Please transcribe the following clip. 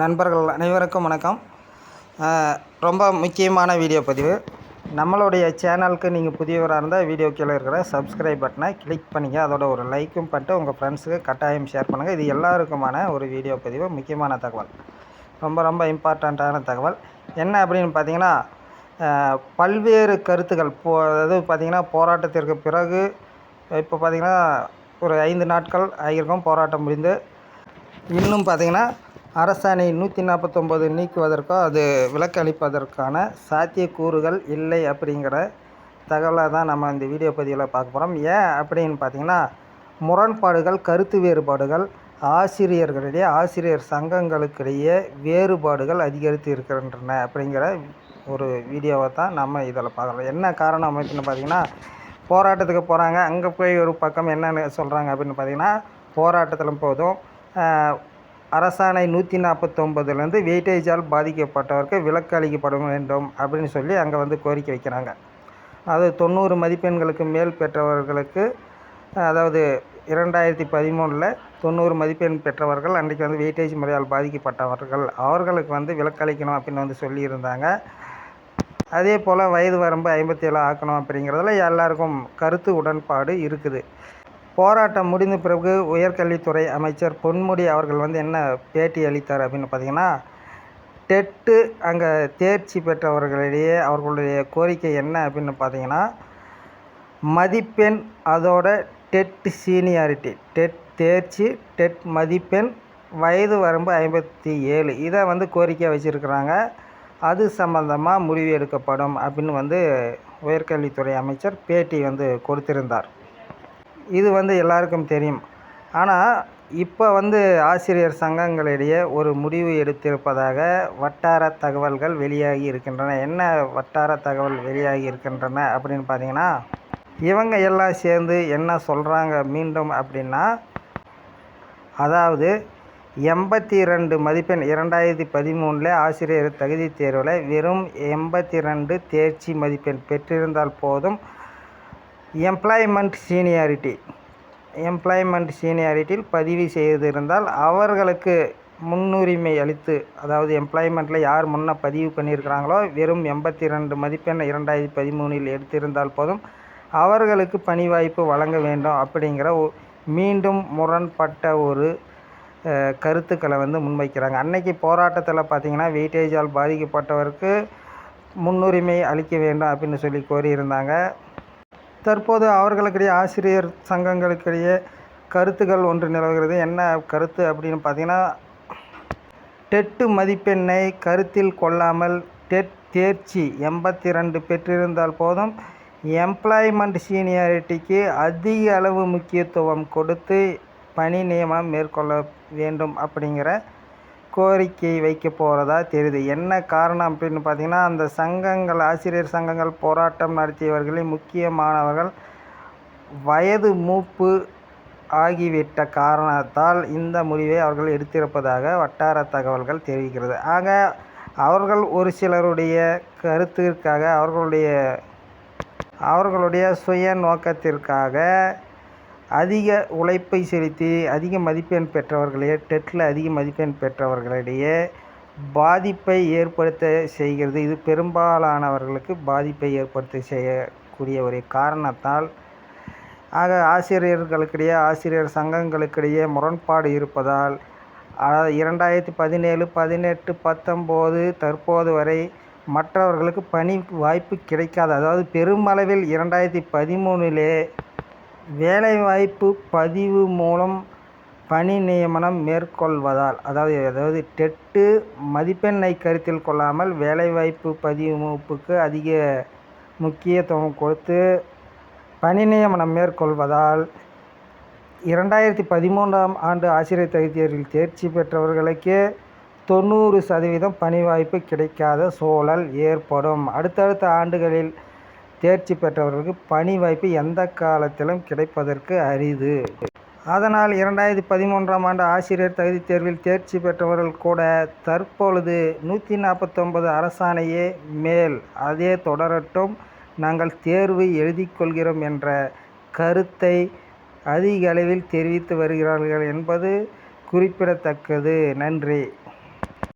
நண்பர்கள் அனைவருக்கும் வணக்கம். ரொம்ப முக்கியமான வீடியோ பதிவு. நம்மளுடைய சேனலுக்கு நீங்கள் புதியவராக இருந்தால் வீடியோ கீழே இருக்கிற சப்ஸ்கிரைப் பட்டனை கிளிக் பண்ணிங்க. அதோட ஒரு லைக்கும் பண்ணிட்டு உங்கள் ஃப்ரெண்ட்ஸுக்கு கட்டாயம் ஷேர் பண்ணுங்கள் இது எல்லாருக்குமான ஒரு வீடியோ பதிவு முக்கியமான தகவல். ரொம்ப ரொம்ப இம்பார்ட்டண்ட்டான தகவல். என்ன அப்படின்னு பார்த்தீங்கன்னா பல்வேறு கருத்துக்கள். போ அதாவது பார்த்தீங்கன்னா போராட்டத்திற்கு பிறகு இப்போ பார்த்திங்கன்னா ஒரு ஐந்து நாட்கள் ஆகியிருக்கும் போராட்டம் முடிந்து. இன்னும் பார்த்தீங்கன்னா அரசாணை நூற்றி நாற்பத்தொம்போது நீக்குவதற்கோ அது விலக்கு அளிப்பதற்கான சாத்தியக்கூறுகள் இல்லை அப்படிங்கிற தகவலை தான் நம்ம இந்த வீடியோ பதிவில் பார்க்க போகிறோம் ஏன் அப்படின்னு பார்த்தீங்கன்னா முரண்பாடுகள் கருத்து வேறுபாடுகள் ஆசிரியர்களிடையே ஆசிரியர் சங்கங்களுக்கிடையே வேறுபாடுகள் அதிகரித்து இருக்கின்றன அப்படிங்கிற ஒரு வீடியோவை தான் நம்ம இதில் பார்க்கலாம் என்ன காரணம் அப்படின்னு பார்த்தீங்கன்னா போராட்டத்துக்கு போகிறாங்க அங்கே போய் ஒரு பக்கம் என்னென்னு சொல்கிறாங்க அப்படின்னு பார்த்தீங்கன்னா போராட்டத்தில் போதும். அரசாணை நூற்றி நாற்பத்தொம்பதுலேருந்து வெயிட்டேஜால் பாதிக்கப்பட்டவருக்கு விலக்கு அளிக்கப்பட வேண்டும் அப்படின்னு சொல்லி அங்கே வந்து கோரிக்கை வைக்கிறாங்க. அது தொண்ணூறு மதிப்பெண்களுக்கு மேல் பெற்றவர்களுக்கு அதாவது இரண்டாயிரத்தி பதிமூணில் தொண்ணூறு மதிப்பெண் பெற்றவர்கள் அன்றைக்கு வந்து வெயிட்டேஜ் முறையால் பாதிக்கப்பட்டவர்கள் அவர்களுக்கு வந்து விலக்கு அளிக்கணும் அப்படின்னு வந்து சொல்லியிருந்தாங்க. அதே போல் வயது வரம்பு ஐம்பத்தி ஏழு ஆக்கணும் அப்படிங்கிறதுல எல்லாருக்கும் கருத்து உடன்பாடு இருக்குது. போராட்டம் முடிந்த பிறகு உயர்கல்வித்துறை அமைச்சர் பொன்முடி அவர்கள் வந்து என்ன பேட்டி அளித்தார் அப்படின்னு பார்த்தீங்கன்னா டெட்டு அங்கே தேர்ச்சி பெற்றவர்களிடையே அவர்களுடைய கோரிக்கை என்ன? அப்படின்னு பார்த்தீங்கன்னா மதிப்பெண் அதோட டெட் சீனியாரிட்டி டெட் தேர்ச்சி டெட் மதிப்பெண் வயது வரம்பு ஐம்பத்தி ஏழு. இதை வந்து கோரிக்கை வச்சுருக்கிறாங்க. அது சம்பந்தமாக முடிவு எடுக்கப்படும் அப்படின்னு வந்து உயர்கல்வித்துறை அமைச்சர் பேட்டி வந்து கொடுத்திருந்தார். இது வந்து எல்லாருக்கும் தெரியும். ஆனால் இப்போ வந்து ஆசிரியர் சங்கங்களிடையே ஒரு முடிவு எடுத்திருப்பதாக வட்டார தகவல்கள் வெளியாகி இருக்கின்றன. என்ன வட்டார தகவல் வெளியாகி இருக்கின்றன அப்படின்னு பார்த்தீங்கன்னா இவங்க எல்லாம் சேர்ந்து என்ன சொல்கிறாங்க மீண்டும் அப்படின்னா அதாவது எண்பத்தி ரெண்டு மதிப்பெண் இரண்டாயிரத்தி பதிமூணில் ஆசிரியர் தகுதி தேர்வில் வெறும் எண்பத்தி ரெண்டு தேர்ச்சி மதிப்பெண் பெற்றிருந்தால் போதும். எம்ப்ளாய்மெண்ட் சீனியாரிட்டி எம்ப்ளாய்மெண்ட் சீனியாரிட்டியில் பதிவு செய்திருந்தால் அவர்களுக்கு முன்னுரிமை அளித்து அதாவது எம்ப்ளாய்மெண்ட்டில் யார் முன்னே பதிவு பண்ணியிருக்கிறாங்களோ வெறும் எண்பத்தி ரெண்டு மதிப்பெண் இரண்டாயிரத்தி பதிமூணில் எடுத்திருந்தால் போதும் அவர்களுக்கு பணி வாய்ப்பு வழங்க வேண்டும் அப்படிங்கிற மீண்டும் முரண்பட்ட ஒரு கருத்துக்களை வந்து முன்வைக்கிறாங்க. அன்னைக்கு போராட்டத்தில் பார்த்திங்கன்னா வெயிட்டேஜால் பாதிக்கப்பட்டவருக்கு முன்னுரிமை அளிக்க வேண்டும் அப்படின்னு சொல்லி கோரியிருந்தாங்க. தற்போது அவர்களுக்கிடையே ஆசிரியர் சங்கங்களுக்கிடையே கருத்துக்கள் ஒன்று நிலவுகிறது. என்ன கருத்து அப்படின்னு பார்த்தீங்கன்னா டெட்டு மதிப்பெண்ணை கருத்தில் கொள்ளாமல் டெட் தேர்ச்சி எண்பத்தி ரெண்டு பெற்றிருந்தால் போதும் எம்ப்ளாய்மெண்ட் சீனியாரிட்டிக்கு அதிக அளவு முக்கியத்துவம் கொடுத்து பணி நியமனம் மேற்கொள்ள வேண்டும் அப்படிங்கிற கோரிக்கை வைக்க போகிறதா தெரியுது. என்ன காரணம் அப்படின்னு பார்த்தீங்கன்னா அந்த சங்கங்கள் ஆசிரியர் சங்கங்கள் போராட்டம் நடத்தியவர்களில் முக்கியமானவர்கள் வயது மூப்பு ஆகிவிட்ட காரணத்தால் இந்த முடிவை அவர்கள் எடுத்திருப்பதாக வட்டார தகவல்கள் தெரிவிக்கிறது. ஆக அவர்கள் ஒரு சிலருடைய கருத்திற்காக அவர்களுடைய அவர்களுடைய சுய நோக்கத்திற்காக அதிக உழைப்பை செலுத்தி அதிக மதிப்பெண் பெற்றவர்களே டெட்டில் அதிக மதிப்பெண் பெற்றவர்களிடையே பாதிப்பை ஏற்படுத்த செய்கிறது. இது பெரும்பாலானவர்களுக்கு பாதிப்பை ஏற்படுத்த செய்யக்கூடிய ஒரு காரணத்தால் ஆக ஆசிரியர்களுக்கிடையே ஆசிரியர் சங்கங்களுக்கிடையே முரண்பாடு இருப்பதால் இரண்டாயிரத்தி பதினேழு பதினெட்டு பத்தொம்போது தற்போது வரை மற்றவர்களுக்கு பணி வாய்ப்பு கிடைக்காது. அதாவது பெருமளவில் இரண்டாயிரத்தி பதிமூணிலே வேலைவாய்ப்பு பதிவு மூலம் பணி நியமனம் மேற்கொள்வதால் அதாவது அதாவது டெட்டு மதிப்பெண்ணை கருத்தில் கொள்ளாமல் வேலைவாய்ப்பு பதிவுப்புக்கு அதிக முக்கியத்துவம் கொடுத்து பணி நியமனம் மேற்கொள்வதால் இரண்டாயிரத்தி பதிமூன்றாம் ஆண்டு ஆசிரியர் தகுதி தேர்வில் தேர்ச்சி பெற்றவர்களுக்கே தொண்ணூறு சதவீதம் பணி வாய்ப்பு கிடைக்காத சூழல் ஏற்படும். அடுத்தடுத்த ஆண்டுகளில் தேர்ச்சி பெற்றவர்களுக்கு பணி வாய்ப்பு எந்த காலத்திலும் கிடைப்பதற்கு அரிது. அதனால் இரண்டாயிரத்தி பதிமூன்றாம் ஆண்டு ஆசிரியர் தகுதி தேர்வில் தேர்ச்சி பெற்றவர்கள் கூட தற்பொழுது நூற்றி நாற்பத்தொன்பது அரசாணையே மேல். அதே தொடரட்டும் நாங்கள் தேர்வு எழுதி கொள்கிறோம் என்ற கருத்தை அதிக அளவில் தெரிவித்து வருகிறார்கள் என்பது குறிப்பிடத்தக்கது. நன்றி.